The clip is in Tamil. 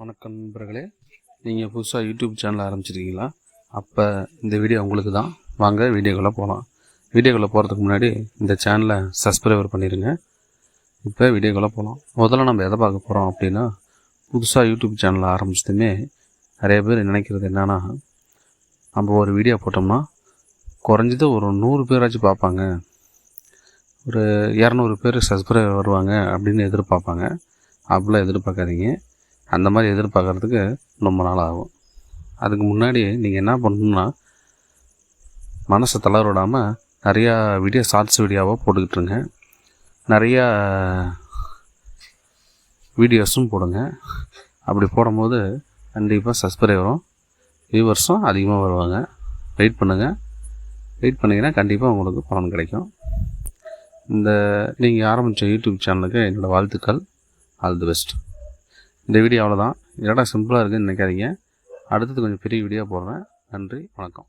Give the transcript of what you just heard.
வணக்கம் நண்பர்களே. நீங்கள் புதுசாக யூடியூப் சேனல் ஆரம்பிச்சிருக்கீங்களா? அப்போ இந்த வீடியோ உங்களுக்கு தான் வாங்க வீடியோக்குள்ளே போகலாம் வீடியோக்குள்ளே போகிறதுக்கு முன்னாடி இந்த சேனலை சப்ஸ்கிரைபர் பண்ணிடுங்க இப்போ வீடியோக்குள்ளே போகலாம் முதல்ல நம்ம எதை பார்க்க போகிறோம் அப்படின்னா புதுசாக யூடியூப் சேனல் ஆரம்பிச்சதுமே நிறைய பேர் நினைக்கிறது என்னென்னா நம்ம ஒரு வீடியோ போட்டோம்னா குறைஞ்சது ஒரு நூறு பேராச்சும் பார்ப்பாங்க. ஒரு இரநூறு பேர் சப்ஸ்கிரைபர் வருவாங்க அப்படின்னு எதிர்பார்ப்பாங்க. அப்படிலாம் எதிர்பார்க்காதீங்க. அந்த மாதிரி எதிர்பார்க்குறதுக்கு ரொம்ப நாள் ஆகும் அதுக்கு முன்னாடி நீங்கள் என்ன பண்ணணும்னா மனசை தளர்விடாமல் நிறையா வீடியோ ஷார்ட்ஸ் வீடியோவாக போட்டுக்கிட்டுருங்க நிறையா வீடியோஸும் போடுங்க. அப்படி போடும்போது கண்டிப்பாக சப்ஸ்கிரைபரும் வியூவர்ஸும் அதிகமாக வருவாங்க. வெயிட் பண்ணுங்கள் வெயிட் பண்ணிங்கன்னா கண்டிப்பாக உங்களுக்கு பலன் கிடைக்கும். இந்த நீங்கள் ஆரம்பித்த யூடியூப் சேனலுக்கு என்னோடய வாழ்த்துக்கள். ஆல் தி பெஸ்ட் இந்த வீடியோ அவ்வளோதான் இதெல்லாம் சிம்பிளாக இருக்குன்னு நினைக்காதீங்க. அடுத்தது கொஞ்சம் பெரிய வீடியோ போடுறேன். நன்றி வணக்கம்.